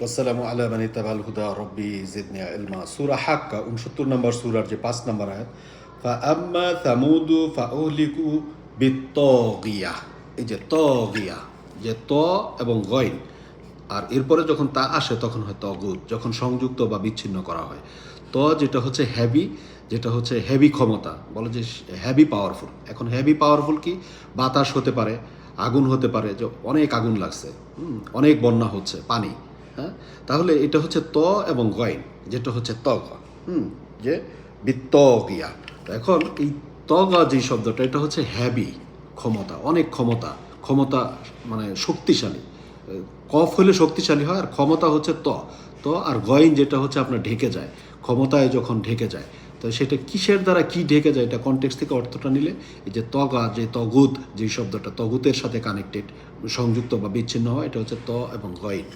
ওয়াসালামু আলা মানি তাবাল হুদা রব্বি জিদনি ইলমা সূরা হাক্কা 69 নম্বর সূরার যে 5 নম্বর আয়াত ফা আম্মা সামুদু ফা উহলিকু বিত্তাগিয়া এই যে তগিয়া যে ত এবং গইন আর এরপরে যখন তা আসে তখন হয় তগুদ যখন সংযুক্ত বা বিচ্ছিন্ন করা হয়। ত যেটা হচ্ছে হ্যাভি যেটা হচ্ছে হ্যাভি ক্ষমতা, বলে যে হ্যাভি পাওয়ারফুল এখন হ্যাভি পাওয়ারফুল কি? বাতাস হতে পারে, আগুন হতে পারে, যে অনেক আগুন লাগছে অনেক বন্যা হচ্ছে, পানি। হ্যাঁ? তাহলে এটা হচ্ছে ত এবং গয়ন যেটা হচ্ছে তগ হুম? যে বিত্তগিয়া। এখন এই তগা যে শব্দটা, এটা হচ্ছে হ্যাবি, ক্ষমতা, অনেক ক্ষমতা ক্ষমতা মানে শক্তিশালী। কফ হলে শক্তিশালী হয় আর ক্ষমতা হচ্ছে ত। ত আর গয়ন যেটা হচ্ছে আপনার ঢেকে যায়, ক্ষমতায় যখন ঢেকে যায়। তো সেটা কিসের দ্বারা কি ঢেকে যায়, এটা কনটেক্স থেকে অর্থটা নিলে এই যে তগা যে তগুত যে শব্দটা তগুতের সাথে কানেক্টেড সংযুক্ত বা বিচ্ছিন্ন হয়, এটা হচ্ছে ত এবং গয়ন